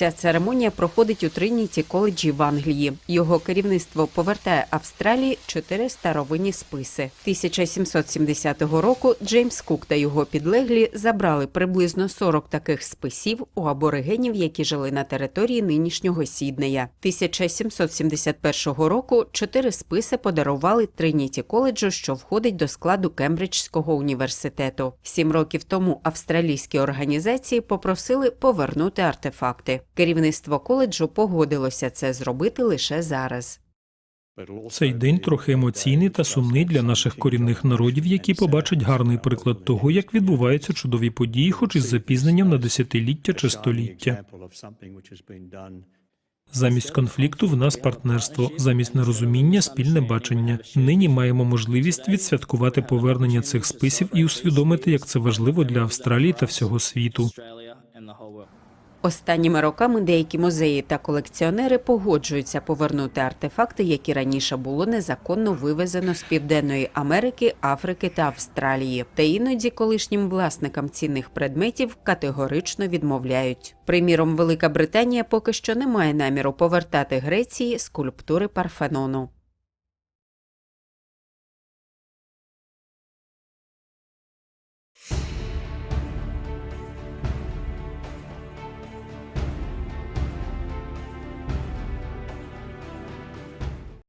Ця церемонія проходить у Триніті коледжі в Англії. Його керівництво повертає Австралії чотири старовинні списи. 1770 року Джеймс Кук та його підлеглі забрали приблизно 40 таких списів у аборигенів, які жили на території нинішнього Сіднея. 1771 року чотири списи подарували Триніті коледжу, що входить до складу Кембриджського університету. Сім років тому австралійські організації попросили повернути артефакти. Керівництво коледжу погодилося це зробити лише зараз. Цей день трохи емоційний та сумний для наших корінних народів, які побачать гарний приклад того, як відбуваються чудові події, хоч із запізненням на десятиліття чи століття. Замість конфлікту в нас партнерство, замість нерозуміння спільне бачення. Нині маємо можливість відсвяткувати повернення цих списів і усвідомити, як це важливо для Австралії та всього світу. Останніми роками деякі музеї та колекціонери погоджуються повернути артефакти, які раніше було незаконно вивезено з Південної Америки, Африки та Австралії. Та іноді колишнім власникам цінних предметів категорично відмовляють. Приміром, Велика Британія поки що не має наміру повертати Греції скульптури Парфенону.